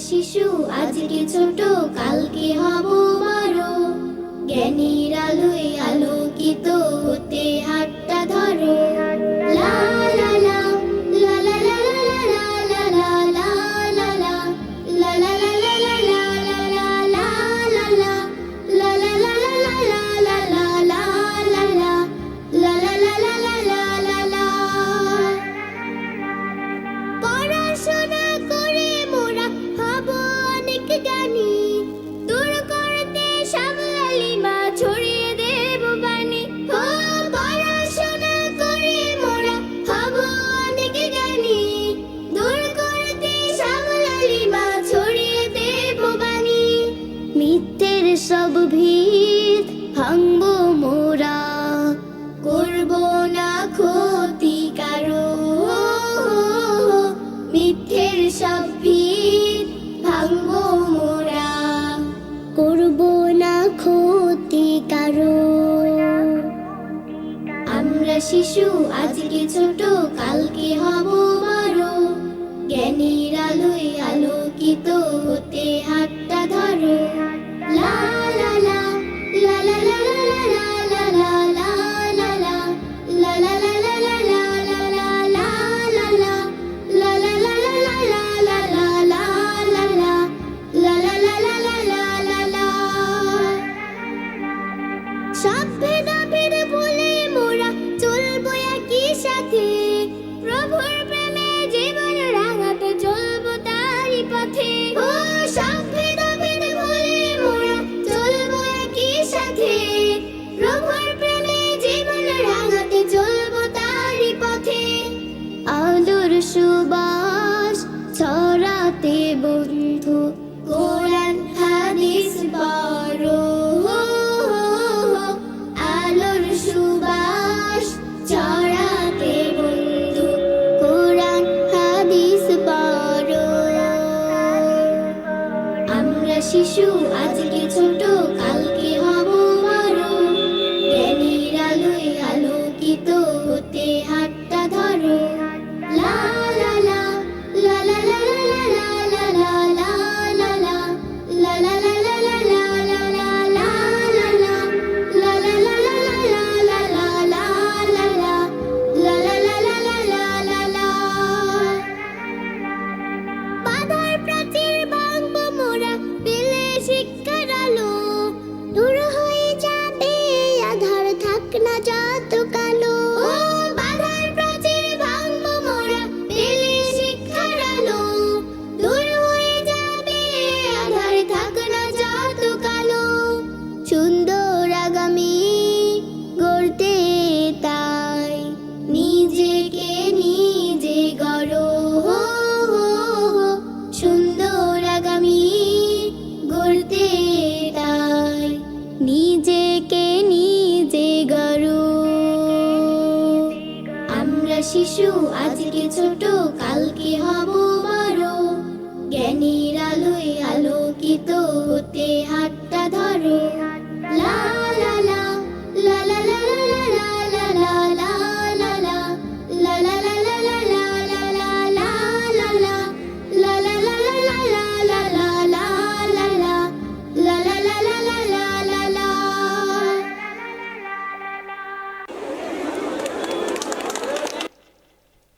শিশু আজকে ছোট কালকে হব বড়। জ্ঞানীর আলোয় আলো ভিত ভাঙব মোরা, করব না ক্ষতি কারও। মিথ্যের সব ভিত ভাঙব মোরা, করব না ক্ষতি কারও। আমরা শিশু, আজকে ছোট, কালকে হব Shuba. আজকে ছোট কালকে হব বড়। জ্ঞানীর আলোয় আলোকিত হতে হাতটা ধরো।